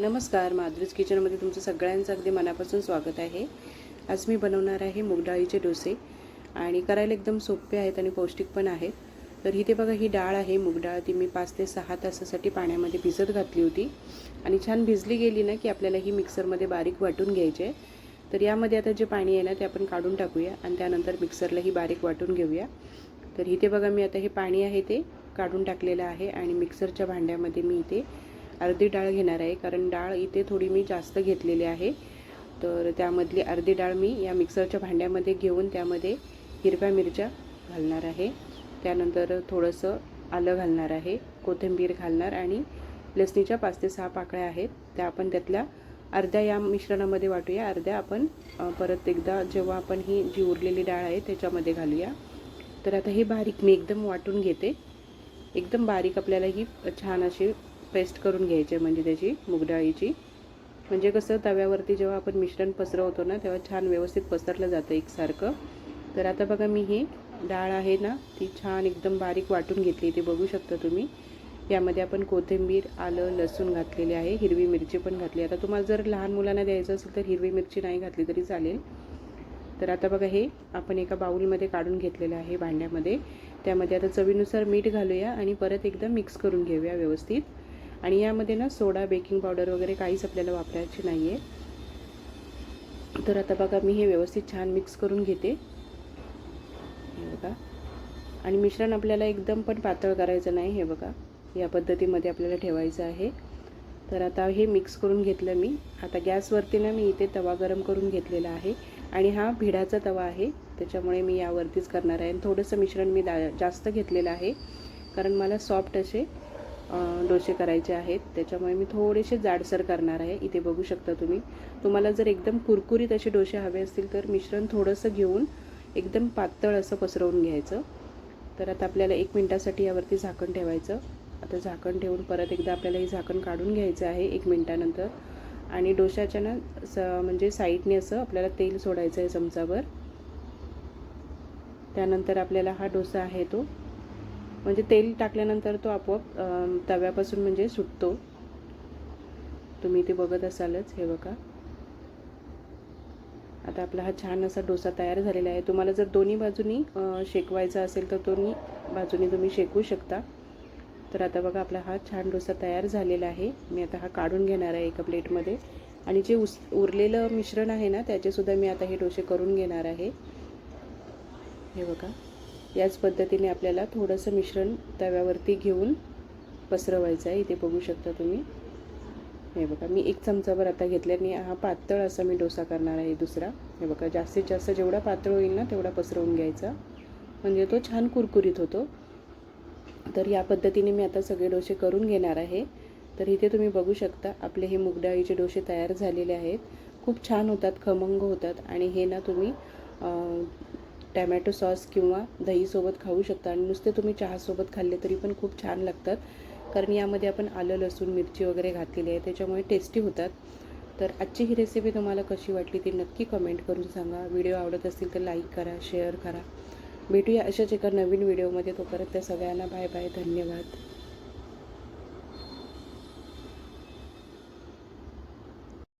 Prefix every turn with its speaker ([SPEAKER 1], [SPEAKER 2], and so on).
[SPEAKER 1] नमस्कार माधुरीज किचनमध्ये तुमचं सगळ्यांचं अगदी मनापासून स्वागत आहे. आज मी बनवणार आहे मुगडाळीचे डोसे आणि करायला एकदम सोपे आहेत आणि पौष्टिक पण आहेत. तर इथे बघा ही डाळ आहे मूग डाळ. ती मी पाच ते सहा तासासाठी पाण्यामध्ये भिजत घातली होती. आणि छान भिजली गेली ना की आपल्याला ही मिक्सरमध्ये बारीक वाटून घ्यायची आहे. तर यामध्ये आता जे पाणी आहे ना ते आपण काढून टाकूया आणि त्यानंतर मिक्सरला ही बारीक वाटून घेऊया. तर इथे बघा मी आता हे पाणी आहे ते काढून टाकलेलं आहे आणि मिक्सरच्या भांड्यामध्ये मी इथे अर्धी डाळ घेणार आहे कारण डाळ इथे थोडी मी जास्त घेतलेली आहे. तर त्यामधली अर्धी डाळ मी या मिक्सरच्या भांड्यामध्ये घेऊन त्यामध्ये हिरव्या मिरच्या घालणार आहे. त्यानंतर थोडंसं आलं घालणार आहे कोथिंबीर घालणार आणि लसणीच्या पाच ते सहा पाकळ्या आहेत. त्या आपण त्यातल्या अर्ध्या या मिश्रणामध्ये वाटूया. अर्ध्या आपण परत एकदा जेव्हा आपण ही जी उरलेली डाळ आहे त्याच्यामध्ये घालूया. तर आता हे बारीक मी एकदम वाटून घेते. एकदम बारीक आपल्याला ही छान अशी पेस्ट करून घ्यायची आहे म्हणजे त्याची मुगडाळीची. म्हणजे कसं तव्यावरती जेव्हा आपण मिश्रण पसरवतो ना तेव्हा छान व्यवस्थित पसरलं जातं एकसारखं. तर आता बघा मी ही डाळ आहे ना ती छान एकदम बारीक वाटून घेतली ते बघू शकता तुम्ही. यामध्ये आपण कोथिंबीर आलं लसूण घातलेले आहे हिरवी मिरची पण घातली. आता तुम्हाला जर लहान मुलांना द्यायचं असेल तर हिरवी मिरची नाही घातली तरी चालेल. तर आता बघा हे आपण एका बाऊलमध्ये काढून घेतलेलं आहे भांड्यामध्ये. त्यामध्ये आता चवीनुसार मीठ घालूया आणि परत एकदा मिक्स करून घेऊया व्यवस्थित. आणि यामध्ये ना सोडा बेकिंग पावडर वगैरे काहीच आपल्याला वापरायची नाही आहे तर आता बघा मी हे व्यवस्थित छान मिक्स करून घेते. हे बघा. आणि मिश्रण आपल्याला एकदम पण पातळ करायचं नाही हे बघा. या पद्धतीमध्ये आपल्याला ठेवायचं आहे. तर आता हे मिक्स करून घेतलं मी. आता गॅसवरती ना मी इथे तवा गरम करून घेतलेला आहे. आणि हा भिडाचा तवा आहे. त्याच्यामुळे मी यावरतीच करणार आहे. आणि थोडंसं मिश्रण मी दा जास्त घेतलेलं आहे. कारण मला सॉफ्ट असे डोसे करायचे आहेत. त्याच्यामुळे मी थोडेसे जाडसर करणार आहे. इथे बघू शकता तुम्ही. तुम्हाला जर एकदम कुरकुरीत असे डोसे हवे असतील तर मिश्रण थोडंसं घेऊन एकदम पातळ असं पसरवून घ्यायचं. तर आता आपल्याला एक मिनटासाठी यावरती झाकण ठेवायचं. आता झाकण ठेवून परत एकदा आपल्याला हे झाकण काढून घ्यायचं आहे एक मिनटानंतर. आणि डोशाच्या ना स म्हणजे साईडने असं आपल्याला तेल सोडायचं आहे चमचाभर. त्यानंतर आपल्याला हा डोसा आहे तो म्हणजे तेल टाकल्यानंतर तो आपोआप तव्यापासून म्हणजे सुटतो. तुम्ही ते बघत असालच हे बघा. आता आपला हा छान असा डोसा तयार झालेला आहे. तुम्हाला जर दोन्ही बाजूनी शेकवायचा असेल तर दोन्ही बाजूनी तुम्ही शेकू शकता. तर आता बघा आपला हा छान डोसा तयार झालेला आहे. मी आता हा काढून घेणार आहे एका प्लेटमध्ये. आणि जे उस उरलेलं मिश्रण आहे ना त्याचेसुद्धा मी आता हे डोसे करून घेणार आहे. हे बघा. याच पद्धतीने आपल्याला थोडंसं मिश्रण तव्यावरती घेऊन पसरवायचं आहे. इथे बघू शकता तुम्ही. हे बघा मी एक चमचाभर आता घेतल्याने हा पातळ असा मी डोसा करणार आहे दुसरा. हे बघा जास्तीत जास्त जेवढा पातळ होईल ना तेवढा पसरवून घ्यायचा. म्हणजे तो छान कुरकुरीत होतो. तर या पद्धतीने मी आता सगळे डोसे करून घेणार आहे. तर इथे तुम्ही बघू शकता आपले हे मुगडाळीचे डोसे तयार झालेले आहेत. खूप छान होतात खमंग होतात. आणि हे ना तुम्ही टॅमॅटो सॉस किंवा दहीसोबत खाऊ शकता. आणि नुसते तुम्ही चहासोबत खाल्ले तरी पण खूप छान लागतात. कारण यामध्ये आपण आलं लसूण मिरची वगैरे घातलेली आहे. त्याच्यामुळे टेस्टी होतात. तर आजची ही रेसिपी तुम्हाला कशी वाटली ती नक्की कमेंट करून सांगा. व्हिडिओ आवडत असतील तर लाईक करा शेअर करा. भेटूया अशाच एका नवीन व्हिडिओमध्ये तोपर्यंत सगळ्यांना बाय बाय धन्यवाद.